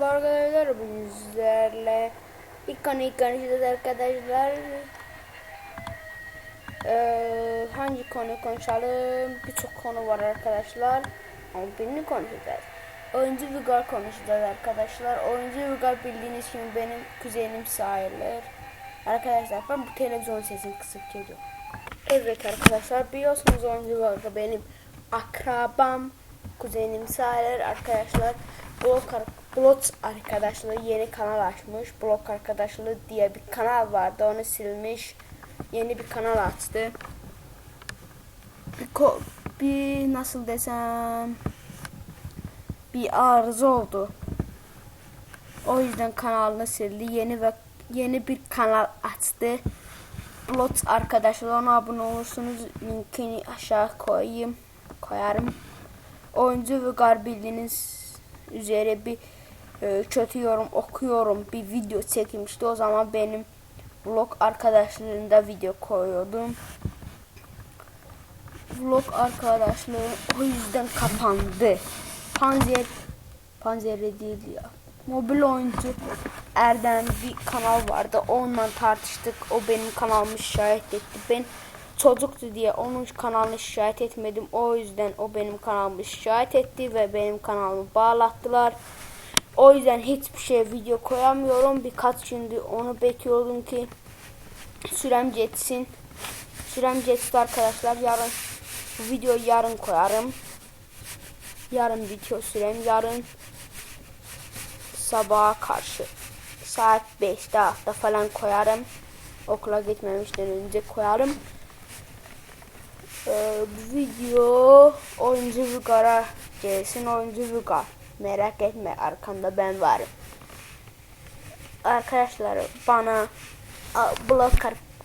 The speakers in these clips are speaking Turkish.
Merhaba arkadaşlar bugün sizlerle ilk konuşacağız arkadaşlar. Ee, hangi konu konuşalım? Birçok konu var arkadaşlar. Ama birini konuşacağız. Oyuncu Vigar konuşacağız arkadaşlar. Oyuncu Vigar bildiğiniz gibi benim kuzenim sayılır arkadaşlar ben bu televizyon sesini kısıp geliyor evet arkadaşlar biliyorsunuz oyuncu Vigar benim akrabam kuzenim sayılır arkadaşlar Blok, Blok arkadaşlığı yeni kanal açmış. Blok arkadaşlığı diye bir kanal vardı. Onu silmiş. Yeni bir kanal açtı. Bir, bir nasıl desem bir arıza oldu. O yüzden kanalını sildi. Yeni ve yeni bir kanal açtı. Blok arkadaşlar ona abone olursunuz. Linkini aşağı koyayım. Koyarım. Oyuncu ve gar bildiğiniz üzere bir e, kötü yorum okuyorum bir video çekmişti. O zaman benim vlog arkadaşlarında video koyuyordum. Vlog arkadaşlığı o yüzden kapandı. Panzer Panzer değil ya. Mobil oyuncu Erdem bir kanal vardı. Onunla tartıştık. O benim kanalımı şikayet etti. Ben çocuktu diye onun kanalını şikayet etmedim. O yüzden o benim kanalımı şikayet etti ve benim kanalımı bağlattılar. O yüzden hiçbir şey video koyamıyorum. Birkaç gündür onu bekliyordum ki sürem geçsin. Sürem geçti arkadaşlar. Yarın bu videoyu yarın koyarım. Yarın video sürem yarın sabaha karşı saat 5'te hafta falan koyarım. Okula gitmemişten önce koyarım. Ee, bu video oyuncu Vugar'a gelsin oyuncu Vugar. Merak etme arkanda ben varım. Arkadaşlar bana blog,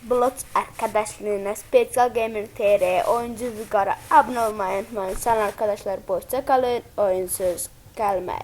blog arkadaşlığına Special Gamer TR oyuncu Vugar'a abone olmayı unutmayın. Sen arkadaşlar boşça kalın. Oyunsuz kalmayın.